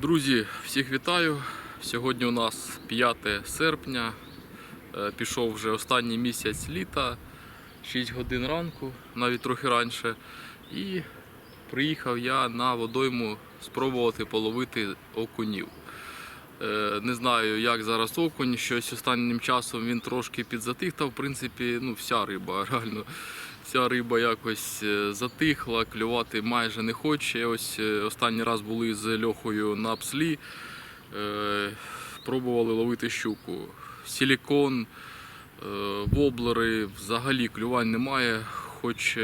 Друзі, всіх вітаю. Сьогодні у нас 5 серпня. Е, Пішов вже останній місяць літа, 6 годин ранку, навіть трохи раніше. І приїхав я на водойму спробувати половити окунів. Е, Не знаю, як зараз окунь, щось останнім часом він трошки підзатих, та в принципі ну, вся риба, реально. Вся риба якось е, затихла, клювати майже не хоче. Ось е, останній раз були з Льохою на пслі, е, пробували ловити щуку. Силікон, е, воблери, взагалі клювань немає. Хоч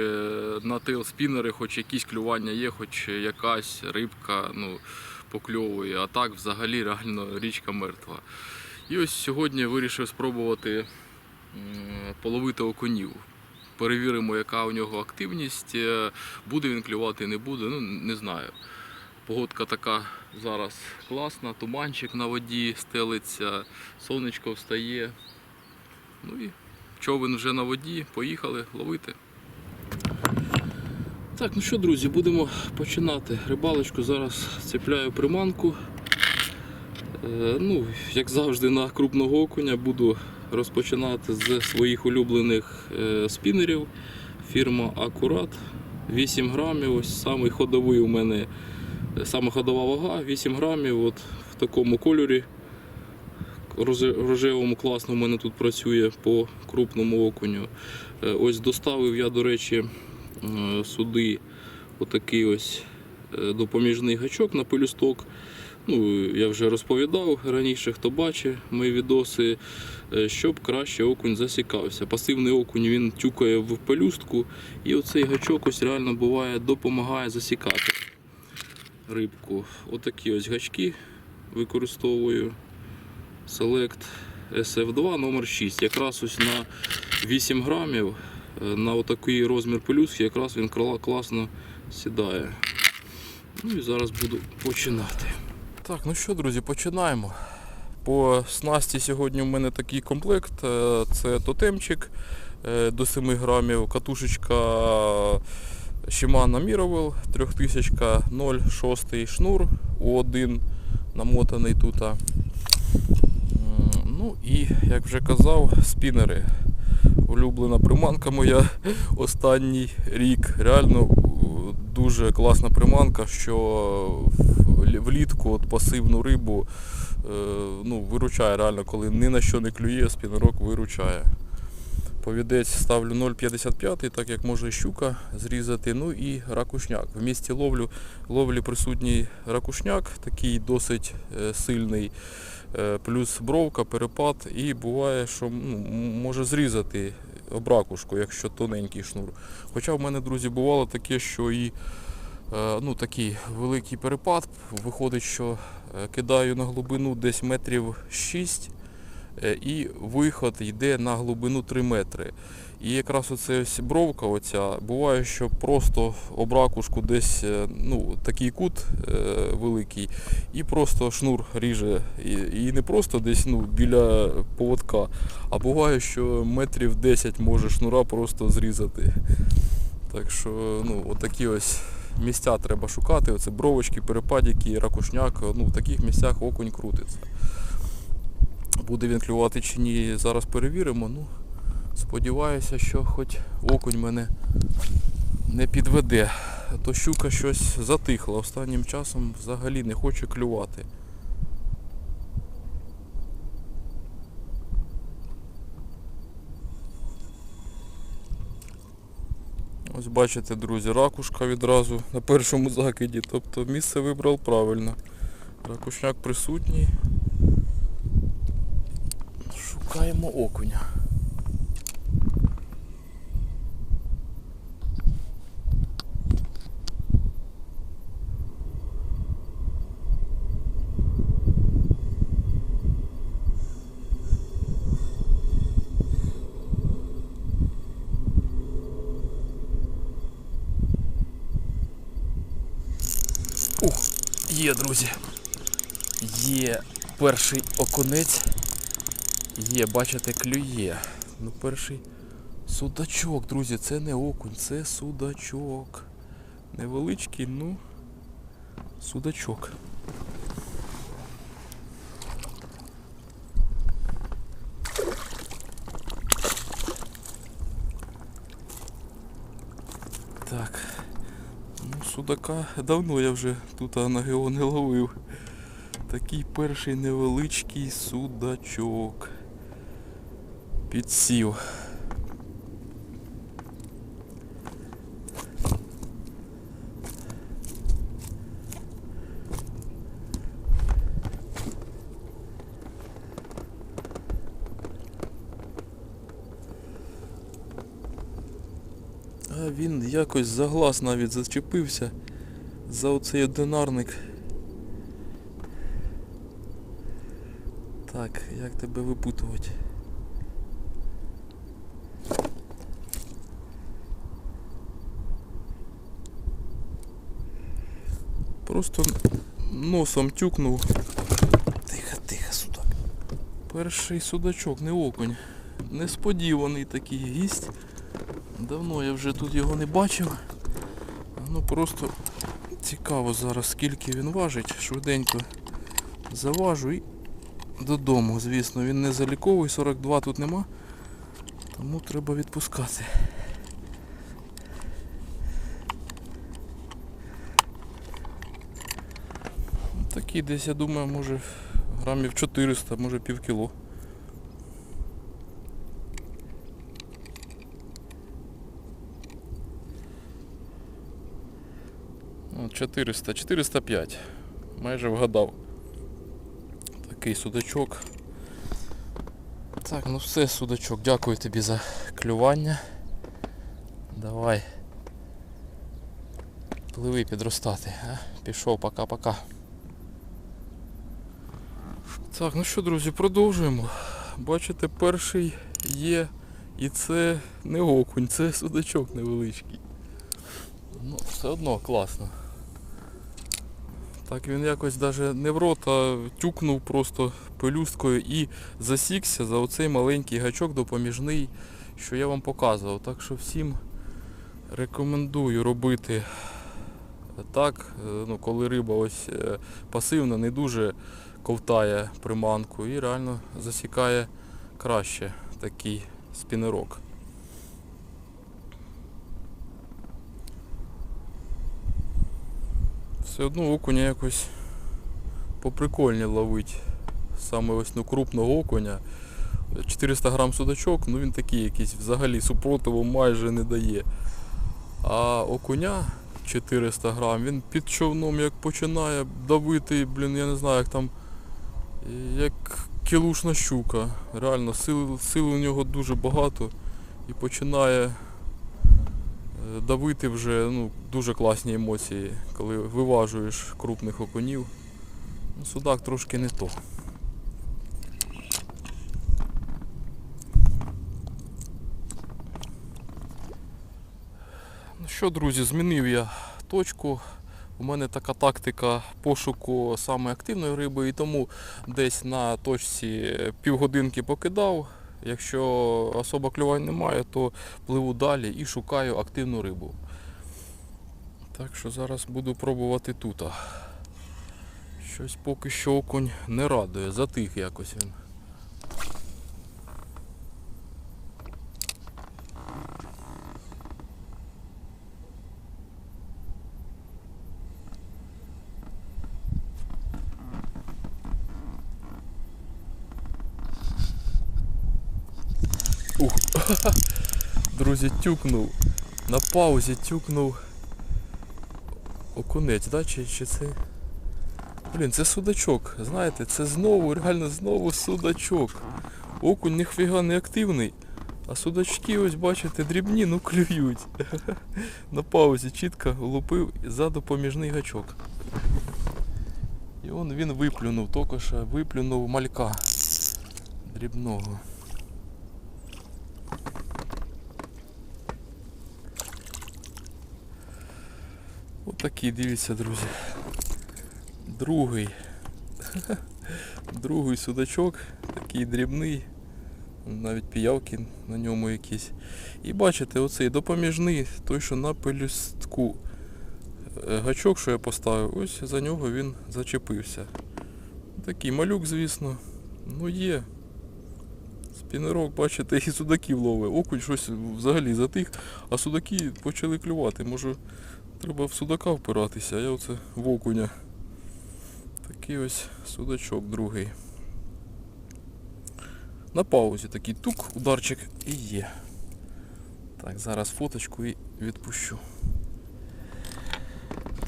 на тейл-спінери, хоч якісь клювання є, хоч якась рибка ну, покльовує. А так взагалі реально річка мертва. І ось сьогодні вирішив спробувати половити окунів. Перевіримо, яка у нього активність. е, Буде він клювати, не буде, ну не знаю. Погодка така зараз класна, туманчик на воді стелиться, сонечко встає. Ну і човен вже на воді, поїхали ловити. Так, ну що, друзі, будемо починати. Рибалочку зараз цепляю приманку. Е, ну, як завжди, на крупного окуня буду розпочинати з своїх улюблених е, спінерів. Фірма Акурат 8 грамів. Ось самий ходовий у мене, е, саме ходова вага 8 грамів. От в такому кольорі. Рожевому класно в мене тут працює по крупному окуню. Ось доставив я, до речі, сюди отакий ось е, допоміжний гачок на пелюсток. Ну, я вже розповідав раніше, хто бачить мої відоси, е, щоб краще окунь засікався. Пасивний окунь він тюкає в пелюстку, і оцей гачок ось реально буває допомагає засікати рибку. Отакі ось гачки використовую. Select SF2 номер 6. Якраз ось на 8 грамів е, на отакий розмір пелюстки якраз він кла- класно сідає. Ну і зараз буду починати. Так, ну що, друзі, починаємо. По снасті сьогодні у мене такий комплект. Е, Це тотемчик е, до 7 грамів, катушечка Shimano Miravel 3000 0,6 шнур У1 намотаний тут. Ну і, як вже казав, спінери. Улюблена приманка моя останній рік. Реально е, дуже класна приманка, що влітку от пасивну рибу е, ну, виручає реально, коли ні на що не клює, спінорок виручає. Повідець ставлю 0,55, так як може щука зрізати. Ну і ракушняк. В місті ловлю, ловлі присутній ракушняк, такий досить е, сильний. Е, Плюс бровка, перепад, і буває, що ну, може зрізати обракушку, якщо тоненький шнур. Хоча в мене, друзі, бувало таке, що і е, ну, такий великий перепад. Виходить, що кидаю на глибину десь метрів 6 е, і виход йде на глибину 3 метри. І якраз оце ось бровка оця, буває, що просто обракушку десь е, ну, такий кут е, великий, і просто шнур ріже. І, і не просто десь ну, біля поводка, а буває, що метрів 10 може шнура просто зрізати. Так що ну, отакі ось місця треба шукати. Оце бровочки, перепадики, ракушняк. Ну, в таких місцях окунь крутиться. Буде він клювати чи ні, зараз перевіримо. Ну, сподіваюся, що хоч окунь мене не підведе. То щука щось затихла. Останнім часом взагалі не хоче клювати. Ось бачите, друзі, ракушка відразу на першому закиді. Тобто місце вибрав правильно. Ракушняк присутній. Шукаємо окуня. Ух, є, друзі. Є перший окунець. Є, бачите, клює. Ну перший судачок, друзі, це не окунь, це судачок. Невеличкий, ну судачок. Так, ну судака давно я вже тут на гео не ловив. Такий перший невеличкий судачок. Підсів. А він якось за глаз навіть зачепився за оцей одинарник. Так, як тебе випутувати? Просто носом тюкнув. Тихо, тихо, судак. Перший судачок, не окунь. Несподіваний такий гість. Давно я вже тут його не бачив. Ну просто цікаво зараз скільки він важить. Швиденько заважу і додому, звісно. Він не заліковий, 42 тут нема. Тому треба відпускати. Такий десь, я думаю, може грамів 400, може пів кіло. Ну, 400, 405. Майже вгадав. Такий судачок. Так, ну все, судачок, дякую тобі за клювання. Давай. Пливи підростати, а? Пішов, пока-пока. Так, ну що, друзі, продовжуємо. Бачите, перший є. І це не окунь, це судачок невеличкий. Ну, все одно класно. Так він якось даже не в рот, а тюкнув просто пелюсткою і засікся за оцей маленький гачок допоміжний, що я вам показував. Так що всім рекомендую робити так, е, ну, коли риба ось е, пасивна, не дуже ковтає приманку і реально засікає краще такий спінерок. Все одно окуня якось поприкольні ловить. Саме ось ну, крупного окуня. 400 грам судачок, ну він такий якийсь взагалі супротиву майже не дає. А окуня 400 грам, він під човном як починає давити, блін, я не знаю, як там як кілушна щука. Реально, сил, сил у нього дуже багато і починає е, давити вже ну, дуже класні емоції, коли виважуєш крупних окунів. Ну, судак трошки не то. Ну що, друзі, змінив я точку. У мене така тактика пошуку саме активної риби, і тому десь на точці півгодинки покидав. Якщо особо клювань немає, то пливу далі і шукаю активну рибу. Так що зараз буду пробувати тут. Щось поки що окунь не радує, затих якось він. Ух, друзі, тюкнув. На паузі тюкнув окунець, да? Чи, чи це. Блін, це судачок. Знаєте, це знову, реально знову судачок. Окунь ніфіга не активний. А судачки, ось бачите, дрібні, ну клюють. На паузі чітко влупив за допоміжний гачок. І он він виплюнув, тільки що виплюнув малька дрібного. Отакий, дивіться, друзі. Другий. Другий судачок, такий дрібний. Навіть піявки на ньому якісь. І бачите, оцей допоміжний, той, що на пелюстку. Е, Гачок, що я поставив, ось за нього він зачепився. Такий малюк, звісно. Ну є. Спінерок, бачите, і судаків ловить. Окунь щось взагалі затих, а судаки почали клювати. Може треба в судака впиратися, а я оце в окуня. Такий ось судачок другий. На паузі такий тук, ударчик і є. Так, зараз фоточку і відпущу.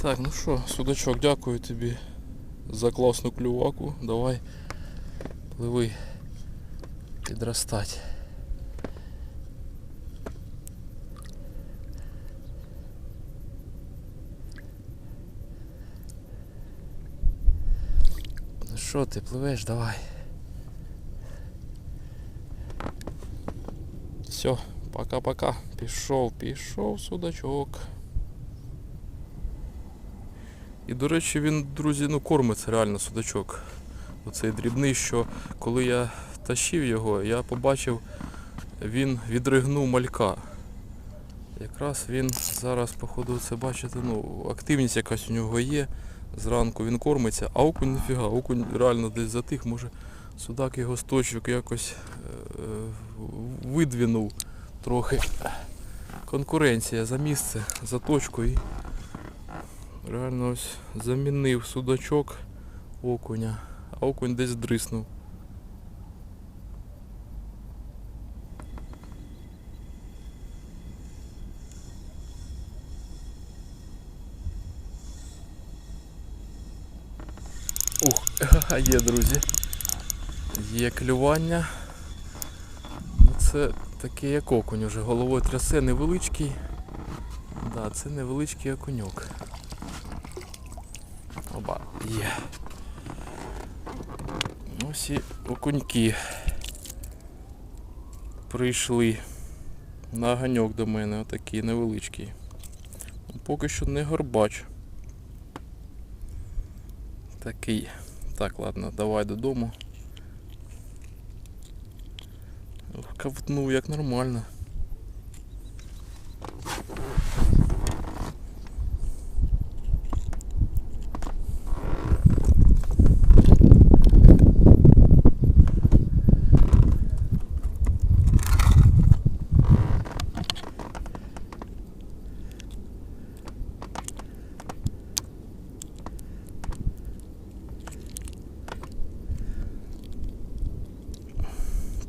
Так, ну що, судачок, дякую тобі за класну клюваку. Давай пливи підростать. Що ти пливеш, давай. Все, пока-пока. Пішов, пішов судачок. І до речі, він, друзі, ну кормиться реально судачок. Оцей дрібний, що коли я тащив його, я побачив, він відригнув малька. Якраз він зараз, походу, це бачите, ну, активність якась у нього є. Зранку він кормиться, а окунь ніфіга, окунь реально десь затих, може судак його з точок якось е, видвинув трохи. Конкуренція за місце, за точку і реально ось замінив судачок окуня, а окунь десь дриснув. Ух, є, друзі. Є клювання. Ну, Це такий як окунь уже. Головою трясе невеличкий. Да, це невеличкий окуньок. Оба, є. Ось і окуньки прийшли на ганьок до мене, отакий невеличкий. Поки що не горбач. Такий. Так, ладно, давай додому. Ковтнув як нормально.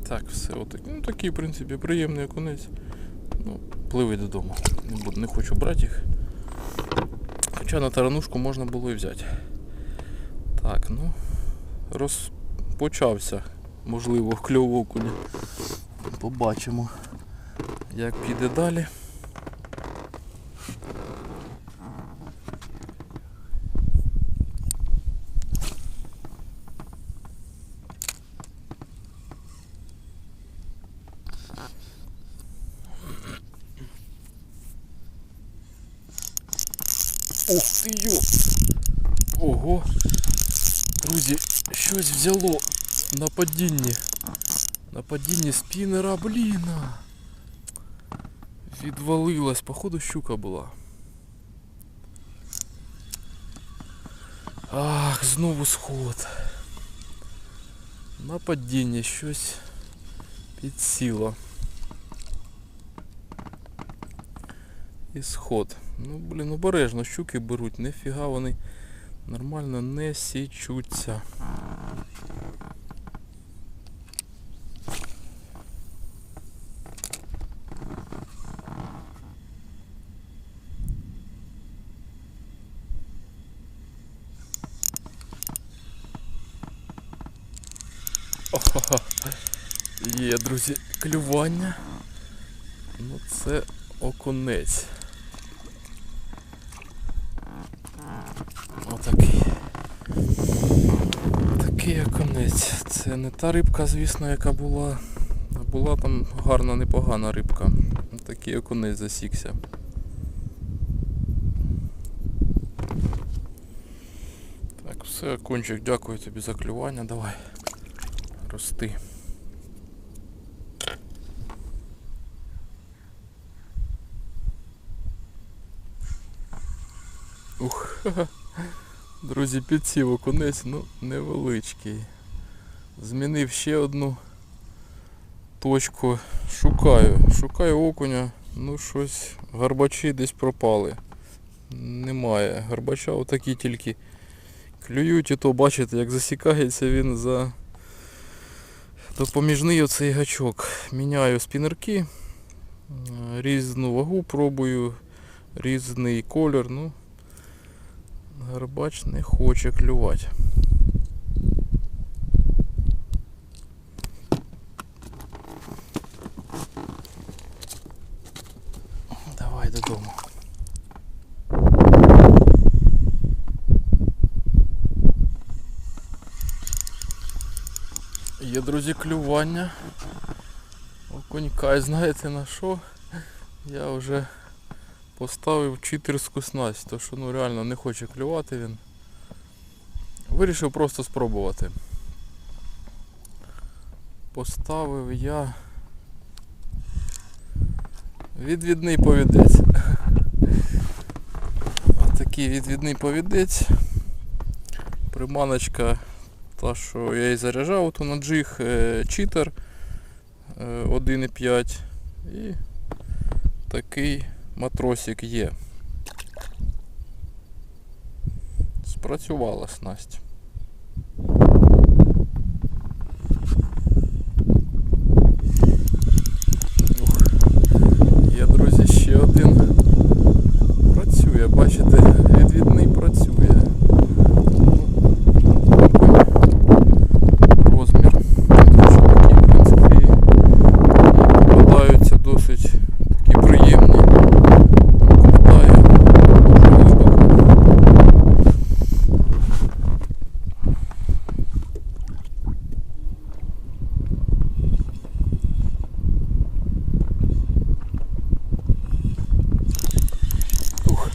Так, все, отак. Ну такий, в принципі, приємний окунець. Ну, пливи додому. Не, буду, не хочу брати їх. Хоча на таранушку можна було і взяти. Так, ну розпочався, можливо, кльов окуня. Побачимо, як піде далі. Ух ти йо! Ого! Друзі, щось взяло на падінні. На падінні спінера, блін. Відвалилась, походу щука була. Ах, знову сход. На падінні щось підсіло. І сход. Ну, блін, обережно щуки беруть, нифіга вони нормально не січуться. Охо-хо. Є, друзі, клювання. Ну це окунець. Отакий. Такий конець. Це не та рибка, звісно, яка була. Була там гарна, непогана рибка. Такий окунець засікся. Так, все, кончик, дякую тобі за клювання. Давай. Рости. Ух, друзі, підсів окунець, ну невеличкий. Змінив ще одну точку. Шукаю, шукаю окуня. Ну щось, гарбачі десь пропали. Немає. Гарбача отакі тільки клюють і то бачите, як засікається він за допоміжний оцей гачок. Міняю спінерки, е, різну вагу пробую, різний колір. Ну, гарбач не хоче клювати. Давай додому. Є, друзі, клювання. Окунька, знаєте на що? Я вже поставив читерську снасть, то що ну реально не хоче клювати він. Вирішив просто спробувати. Поставив я відвідний повідець. Отакий відвідний повідець. Приманочка та, що я її заряджав то на джиг е, читер е, 1.5 і такий матросик є. Спрацювала снасть. Ух. Є, друзі, ще один. Працює, бачите, відвідний працює. Розмір. Дуже такий, в принципі, і попадаються досить такі приємні. Ковтає глибоко. Ух.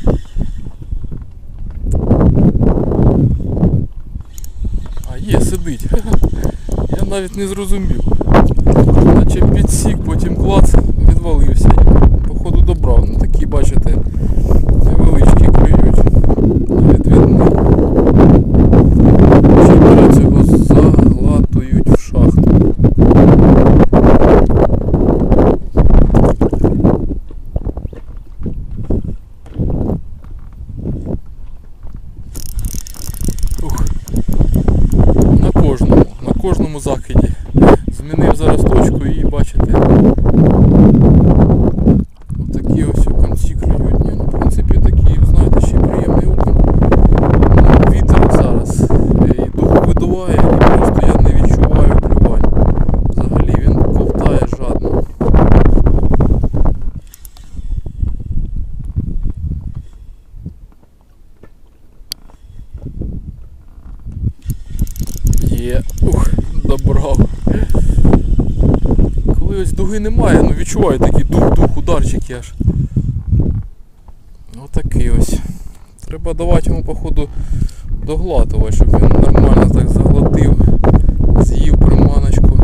А є, сидить. Я навіть не зрозумів. Наче підсік, потім клац, відвалився. І, Походу добрав. Ну такі, бачите, невеличкі клюють. Відвідно. Ще беруть його заглатують в шахту. Ух. На кожному, на закиді. Змінив зараз точку і бачите. Такі ось у кінці клюють. Ні, ну, в принципі такі, знаєте, ще й приємний окунь. Ну, Вітер зараз е, і дух видуває, і просто я не відчуваю клювань. Взагалі він ковтає жадно. Є. Ух, добрав. Коли ось дуги немає, ну відчуваю такий дух-дух, ударчик аж. Отакий ось. Йому, походу, доглатувати, щоб він нормально так заглотив, з'їв приманочку.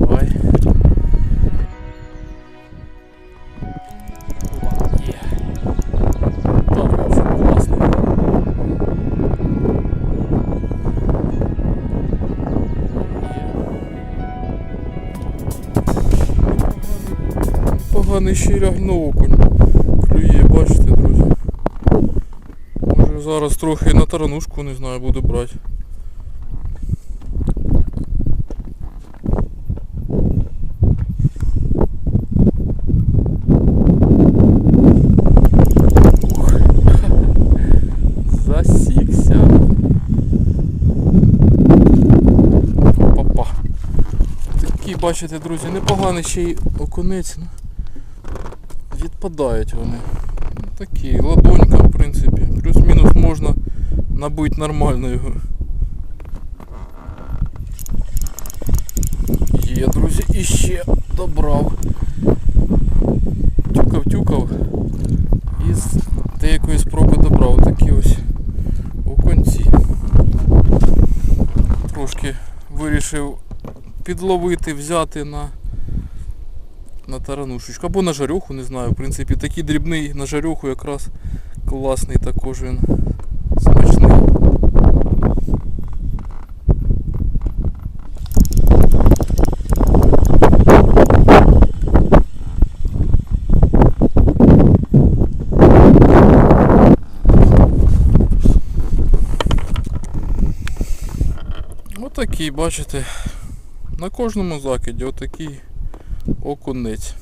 Давай. Поганий щиряг на окунь. Бачите, друзі. Може зараз трохи на таранушку, не знаю, буду брати. Бачите, друзі, непоганий ще й окунець. Ну, відпадають вони. Такі, ладонька, в принципі. Плюс-мінус можна набити нормально його. Є, друзі, і ще добрав. Тюкав-тюкав. І з деякої спроби добрав такі ось оконці. Трошки вирішив підловити, взяти на на таранушечку. Або на жарюху, не знаю. В принципі, такий дрібний на жарюху якраз класний також він смачний. Отакий, бачите, на кожному закиді отакий окунець.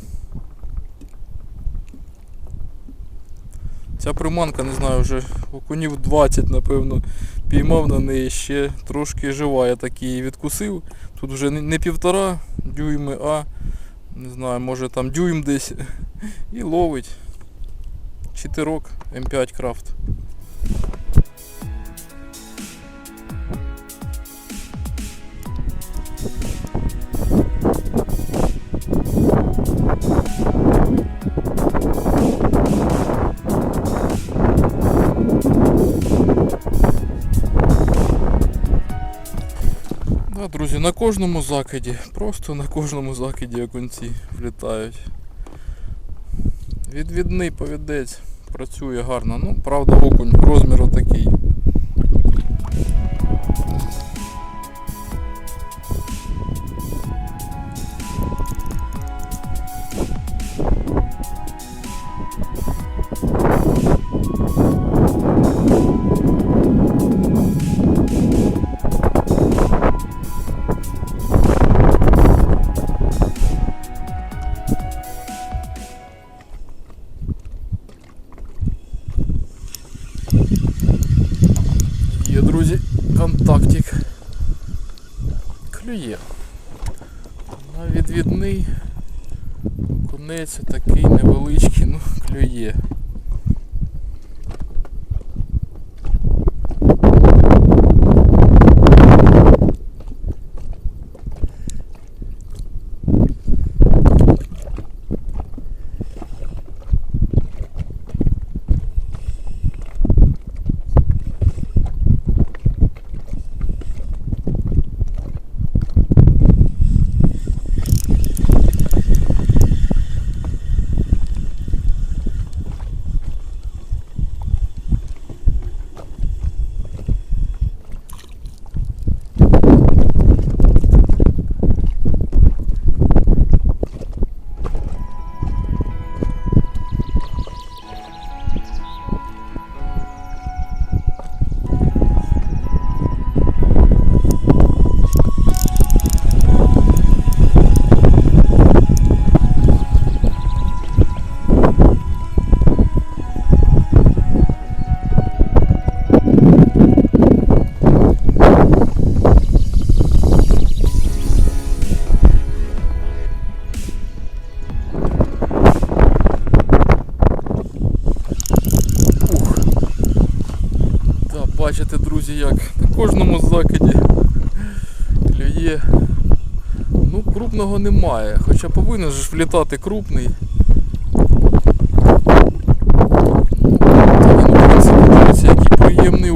Ця приманка, не знаю, вже окунів 20, напевно, піймав на неї ще трошки жива. Я так її відкусив. Тут вже не, півтора дюйми, а не знаю, може там дюйм десь. І ловить. Чотирок М5 крафт. Друзі, на кожному закиді, просто на кожному закиді окунці влітають. Відвідний повідець працює гарно. Ну, правда, окунь розміру такий. Крупного немає, хоча повинен ж влітати крупний. Він, в принципі, який приємний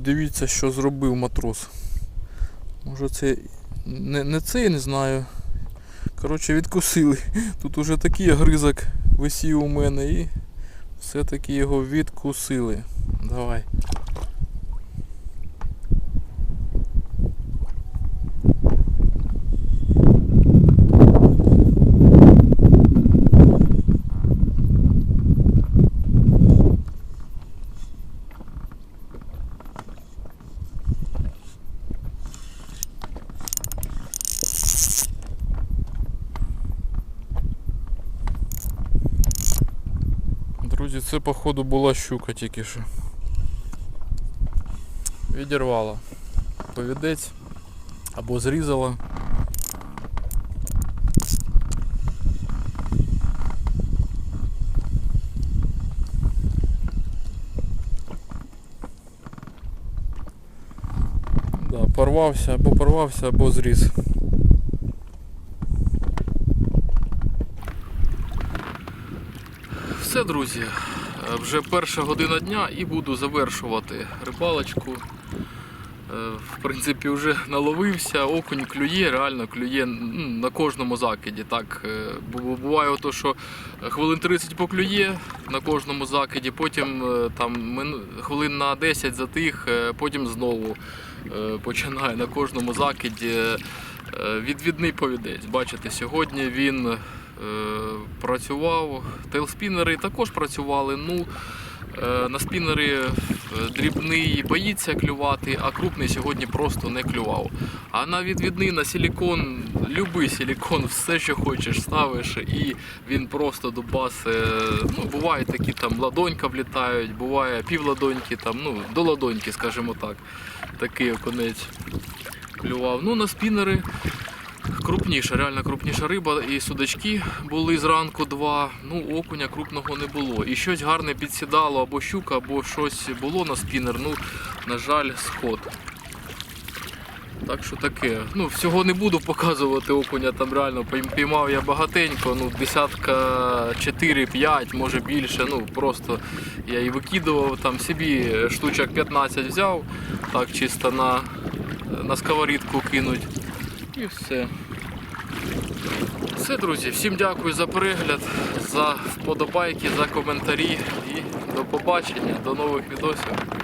дивіться, що зробив матрос. Може це не, не це, я не знаю. Коротше, відкусили. Тут уже такий гризок висів у мене і все-таки його відкусили. Давай. Походу була щука тільки що. Відірвала. Повідець або зрізала. Да, порвався, або порвався, або зріс. Все, друзі, вже перша година дня і буду завершувати рибалочку. Е, В принципі, вже наловився, окунь клює, реально клює на кожному закиді. Так, е, бу- бу- буває то, що хвилин 30 поклює на кожному закиді, потім е, там хвилин на 10 затих, е, потім знову е, починає на кожному закиді. Е, Відвідний повідець. Бачите, сьогодні він е, працював. Тейлспінери також працювали. Ну, Е, На спінери е, дрібний боїться клювати, а крупний сьогодні просто не клював. А на відвідний на силікон, любий силікон, все, що хочеш, ставиш, і він просто дубасе. Ну, бувають такі там ладонька влітають, буває півладоньки, там, ну, до ладоньки, скажімо так. Такий окунець клював. Ну, на спінери крупніша, реально крупніша риба. І судачки були зранку два. Ну, окуня крупного не було. І щось гарне підсідало, або щука, або щось було на спінер. Ну, на жаль, сход. Так що таке. Ну, всього не буду показувати окуня, там реально піймав я багатенько, ну, десятка 4-5, може більше. Ну, просто я і викидував там собі штучок 15 взяв, так чисто на, на сковорідку кинуть. І все. Все, друзі, всім дякую за перегляд, за вподобайки, за коментарі і до побачення, до нових відосів.